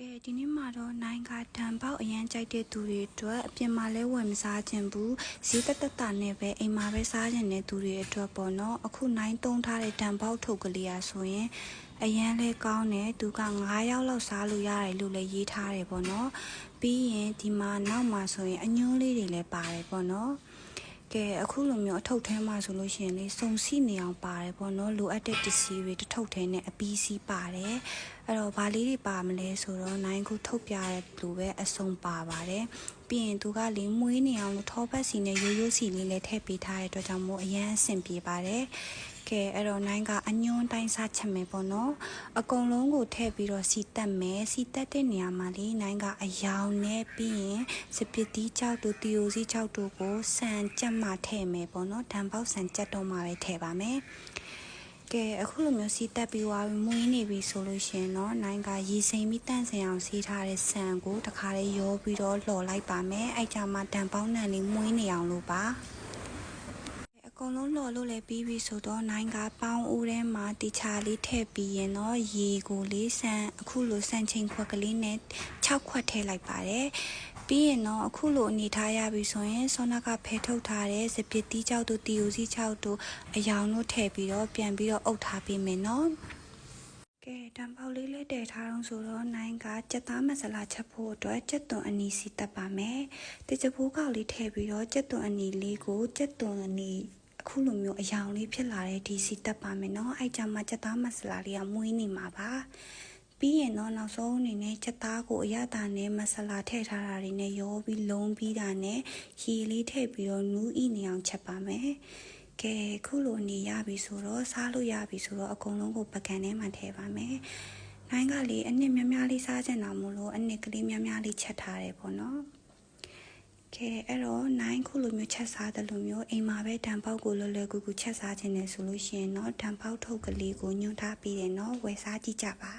ကဲဒီနေ့မှာတော့နိုင်ကတံပေါက်အရန်ကြိုက်တဲ့သူတွေအတွက်အပြင်မှာလဲဝယ်မစားခြင်းဘူးဈေးတက်တက်တာနဲ့ပဲအိမ်မှာပဲစားခြင်းတဲ့သူတွေအတွက်ပေါ့နော်အခုနိုင်သုံးထားတဲ့တံပေါက်ထုတ်ကလေးอ่ะဆိုရင်အရန်လဲကောင်းတယ်သူက9ယောက်လောက်စားလို့ရတယ်လို့လည်းရေးထားတယ်ပေါ့နော်ပြီးရင်ဒီမှာနောက်မှာဆိုရင်အညွှန်းလေးတွေလည်းပါတယ်ပေါ့နော် ကဲအခုလိုမျိုးအထုပ်ထဲမှာဆိုလို့ရှိရင်လေစုံစီနေအောင်ပါတယ်ပေါ့နော်လိုအပ်တဲ့ပစ္စည်းတွေတစ်ထုပ်ထဲနဲ့အပီးစီးပါတယ်အဲ့တော့ဘာလေးတွေပါမလဲဆိုတော့နိုင်ခုထုတ်ပြတဲ့လူပဲအစုံပါပါတယ် ပြီးရင်သူကလေမွေးနေအောင်လို့ထောပတ်စီနဲ့ရိုးရိုးစီလေးလည်းထည့်ပေးထားတဲ့အတွက်ကြောင့်မို့အရန်အဆင်ပြေပါတယ်ကဲအဲ့တော့နိုင်ကအညွန်းတိုင်းစားချက်မယ်ပေါ့နော်အကုန်လုံးကိုထည့်ပြီးတော့စီတက်မယ်စီတက်တဲ့နေရာမှာလေနိုင်ကအယောင်နဲ့ပြီးရင်စပစ်တီးကြောက်တို့တီယိုစီကြောက်တို့ကိုဆန်ကြက်မှထည့်မယ်ပေါ့နော်ဓာန်ပေါက်ဆန်ကြက်တော့မှပဲထည့်ပါမယ် ကဲအခုလိုမျိုးစီတက်ပြီးသွားပြီးမွေးနေပြီဆိုလို့ရှရင်တော့နိုင်ကရေစိမ်ပြီးတန့်စင်အောင်စီးထားတဲ့ဆန်ကိုတခါလေးရောပြီးတော့လှော်လိုက်ပါမယ်အဲ့ကြမှာဓာန်ပေါက်နံလေးမွေးနေအောင်လို့ပါအကုန်လုံးလော်လို့လည်းပြီးပြီဆိုတော့နိုင်ကပေါင်းဦးထဲမှာတီချာလေးထည့်ပြီးရင်တော့ရေကိုလေးဆန်အခုလိုဆန်ချိန်ခွက်ကလေးနဲ့6ခွက်ထည့်လိုက်ပါတယ် ပြီးရင်တော့အခုလိုအနေထားရပြီဆိုရင်ဆောနာကဖဲထုတ်ထားတဲ့စပစ်တီးကြောက်တို့တီယိုစီကြောက်တို့အယောင်တို့ထည့်ပြီးတော့ပြန်ပြီးတော့အုပ်ထားပေးမယ်နော်ကဲတံပေါက်လေးလေးတည်ထားအောင်ဆိုတော့နိုင်ကကြက်သားမဆလာချက်ဖို့အတွက်ကြက်သွန်အနီစီတက်ပါမယ်တကြပိုးကောက်လေးထည့်ပြီးတော့ကြက်သွန်အနီလေးကိုကြက်သွန်အနီအခုလိုမျိုးအယောင်လေးဖြစ်လာတဲ့ဒီစီတက်ပါမယ်နော်အဲ့ကြမှာကြက်သားမဆလာလေးကမွေးနေမှာပါ ပြီးရင်တော့နောက်ဆုံးအနေနဲ့ချက်သားကိုအရသာနဲ့မဆလာထည့်ထားတာတွေနဲ့ရောပြီးလုံးပြီးတာနဲ့ရေလေးထည့်ပြီးတော့နူးဤနေအောင်ချက်ပါမယ်ကဲခုလိုနေရပြီဆိုတော့စားလို့ရပြီဆိုတော့အကုန်လုံးကိုပကံထဲမှာထည့်ပါမယ်နိုင်ကလေအနစ်များများလေးစားချင်တာမို့လို့အနစ်ကလေးများများလေးချက်ထားတယ်ပေါ့နော်ကဲအဲ့တော့နိုင်ခုလိုမျိုးချက်စားတယ်လို့မျိုးအိမ်မှာပဲတံပေါက်ကိုလွယ်လွယ်ကူကူချက်စားခြင်းနဲ့ဆိုလို့ရှိရင်တော့တံပေါက်ထုတ်ကလေးကိုညွှန်ထားပြီးတယ်နော်ဝယ်စားကြည့်ကြပါ